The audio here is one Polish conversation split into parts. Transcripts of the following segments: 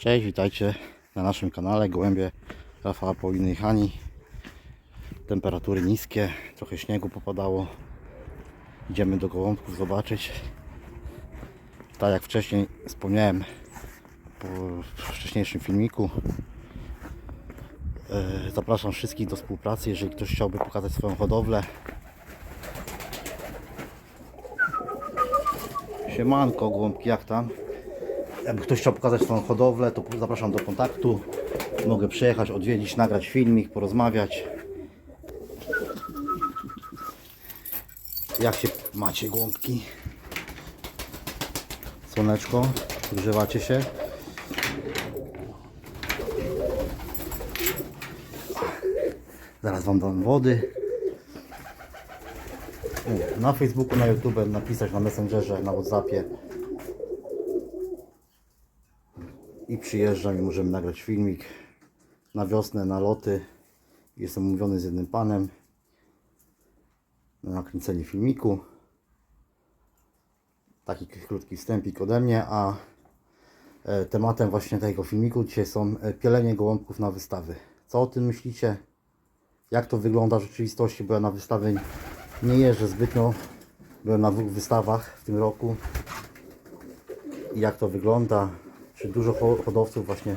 Cześć, witajcie na naszym kanale Gołębie Rafała Pauliny Hani. Temperatury niskie, trochę śniegu popadało. Idziemy do gołąbków zobaczyć. Tak jak wcześniej wspomniałem po wcześniejszym filmiku. e, Zapraszam wszystkich do współpracy, jeżeli ktoś chciałby pokazać swoją hodowlę. Siemanko, gołąbki, jak tam? Jakby ktoś chciał pokazać swoją hodowlę, to zapraszam do kontaktu. Mogę przyjechać, odwiedzić, nagrać filmik, porozmawiać. Jak się macie gołąbki? Słoneczko, grzewacie się? Zaraz Wam dam wody. Na Facebooku, na YouTube, napisać na Messengerze, na Whatsappie. I przyjeżdżam i możemy nagrać filmik na wiosnę, na loty. Jestem umówiony z jednym panem na nakręcenie filmiku. Taki krótki wstępik ode mnie, a e, tematem właśnie tego filmiku dzisiaj są e, pielenie gołąbków na wystawy. Co o tym myślicie? Jak to wygląda w rzeczywistości? Bo ja na wystawy nie jeżdżę zbytnio. Byłem na dwóch wystawach w tym roku. I jak to wygląda? Czy dużo ho- hodowców właśnie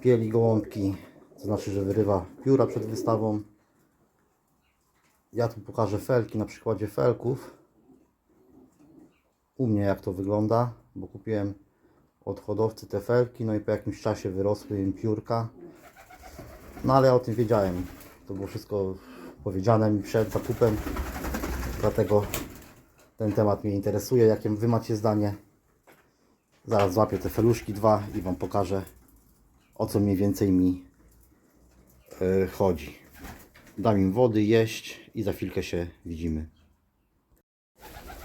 pieli gołąbki, to znaczy, że wyrywa pióra przed wystawą. Ja tu pokażę felki na przykładzie felków. U mnie jak to wygląda, bo kupiłem od hodowcy te felki, no i po jakimś czasie wyrosły im piórka. No ale ja o tym wiedziałem. To było wszystko powiedziane mi przed zakupem. Dlatego ten temat mnie interesuje. Jakie wy macie zdanie? Zaraz złapię te feluszki dwa i Wam pokażę o co mniej więcej mi e, chodzi. Dam im wody jeść i za chwilkę się widzimy.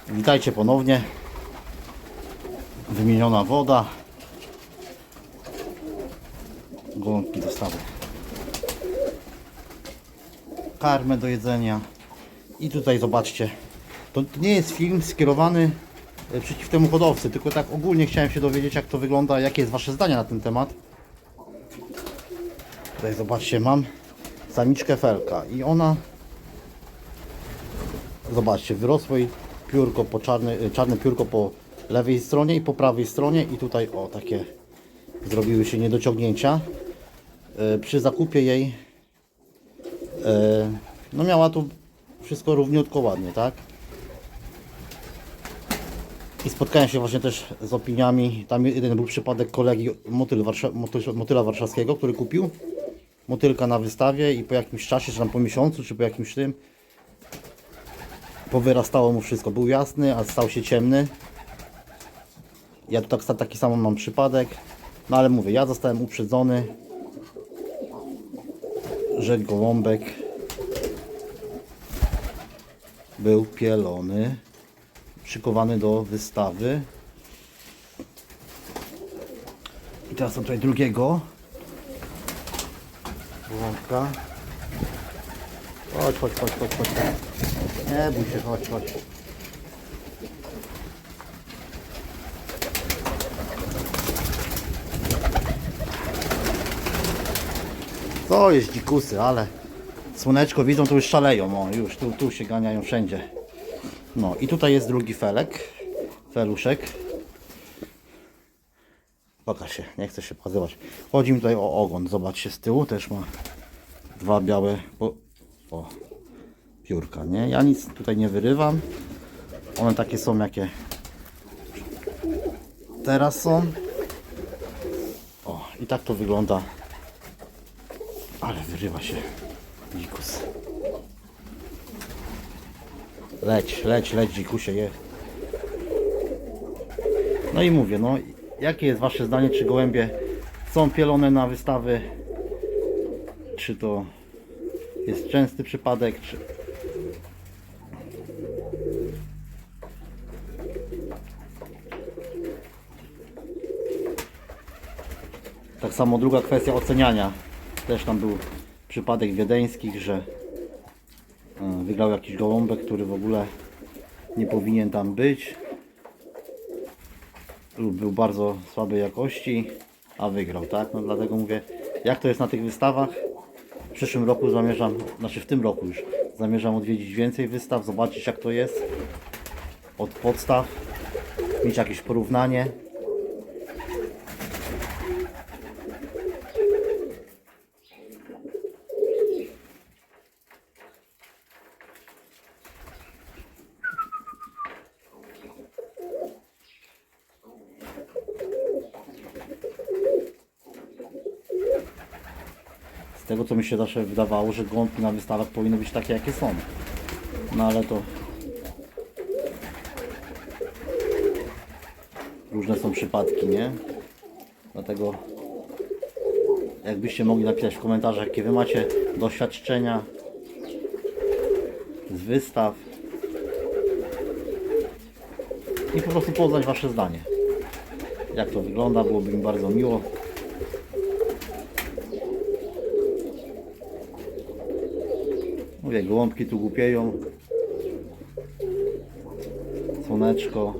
Witajcie ponownie. Wymieniona woda. Gołąbki dostały. Karmę do jedzenia. I tutaj zobaczcie. To nie jest film skierowany przeciw temu hodowcy, tylko tak ogólnie chciałem się dowiedzieć jak to wygląda, jakie jest Wasze zdanie na ten temat. Tutaj zobaczcie, mam samiczkę felka i ona zobaczcie, wyrosło jej piórko po czarne, e, czarne piórko po lewej stronie i po prawej stronie i tutaj o takie zrobiły się niedociągnięcia. E, Przy zakupie jej e, no miała tu wszystko równiutko ładnie, tak? I spotkałem się właśnie też z opiniami. Tam jeden był przypadek kolegi motyl Warsza, motyl, motyla warszawskiego, który kupił motylka na wystawie i po jakimś czasie, czy tam po miesiącu, czy po jakimś tym powyrastało mu wszystko. Był jasny, a stał się ciemny. Ja tu tak, taki sam mam przypadek. No ale mówię, ja zostałem uprzedzony, że gołąbek był pielony szykowany do wystawy. I teraz mam tutaj drugiego. Gołąbka. Chodź, chodź, chodź, chodź, chodź. Nie bój się, chodź, chodź. To jest dzikusy, ale słoneczko widzą, to już szaleją, o, już tu, tu się ganiają wszędzie. No i tutaj jest drugi felek, feluszek. Pokaż się, nie chcę się pokazywać. Chodzi mi tutaj o ogon, zobaczcie z tyłu też ma dwa białe po, o, piórka, nie? Ja nic tutaj nie wyrywam. One takie są jakie teraz są. O, i tak to wygląda. Ale wyrywa się dzikus. Leć, leć, leć dzikusie, je. No i mówię, no jakie jest wasze zdanie, czy gołębie są pielone na wystawy? Czy to jest częsty przypadek, czy... Tak samo druga kwestia oceniania. Też tam był przypadek wiedeńskich, że wygrał jakiś gołąbek, który w ogóle nie powinien tam być lub był bardzo słabej jakości a wygrał, tak? No dlatego mówię, jak to jest na tych wystawach? W przyszłym roku zamierzam, znaczy w tym roku już, zamierzam odwiedzić więcej wystaw, zobaczyć jak to jest od podstaw, mieć jakieś porównanie. Tego co mi się zawsze wydawało, że gąbki na wystawach powinny być takie jakie są. No ale to różne są przypadki, nie? Dlatego jakbyście mogli napisać w komentarzach, jakie wy macie doświadczenia z wystaw i po prostu poznać wasze zdanie. Jak to wygląda, byłoby mi bardzo miło. Mówię, gołąbki tu głupieją. Słoneczko.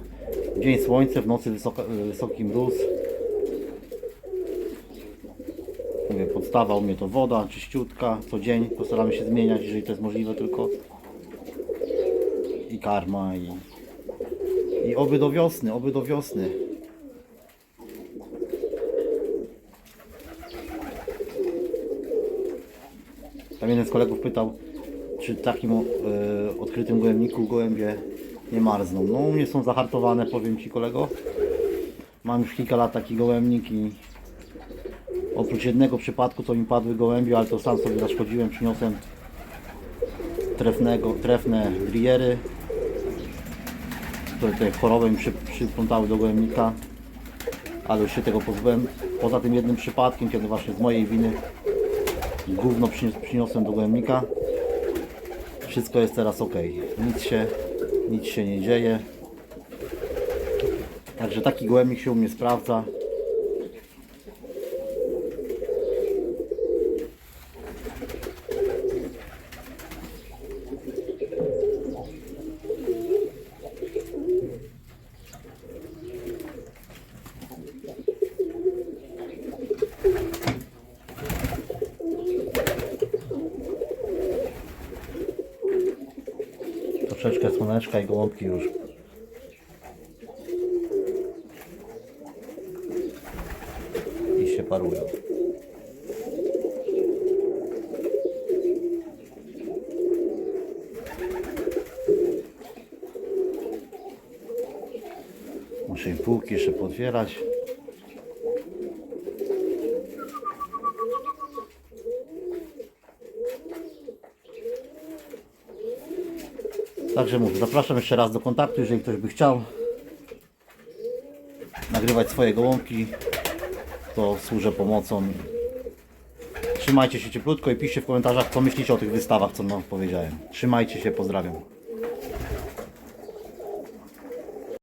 Dzień słońce, w nocy wysoka, wysoki mróz. Mówię, podstawa u mnie to woda, czyściutka, co dzień postaramy się zmieniać, jeżeli to jest możliwe tylko. I karma i, i oby do wiosny, oby do wiosny. Tam jeden z kolegów pytał, czy takim e, odkrytym gołębniku gołębie nie marzną. No u mnie są zahartowane, powiem Ci kolego. Mam już kilka lat taki gołębnik i oprócz jednego przypadku to mi padły gołębie, ale to sam sobie zaszkodziłem, przyniosłem trefnego, trefne driery, które te choroby mi przy, przyplątały do gołębnika, ale już się tego pozbyłem. Poza tym jednym przypadkiem, kiedy właśnie z mojej winy gówno przynios- przyniosłem do gołębnika. Wszystko jest teraz ok. Nic się, nic się nie dzieje. Także taki gołębnik się u mnie sprawdza. Troszeczkę słoneczka i gołąbki już. I się parują. Muszę im półki jeszcze potwierać. Także mówię, zapraszam jeszcze raz do kontaktu, jeżeli ktoś by chciał nagrywać swoje gołąbki, to służę pomocą. Trzymajcie się cieplutko i piszcie w komentarzach, co myślicie o tych wystawach, co wam powiedziałem. Trzymajcie się, pozdrawiam.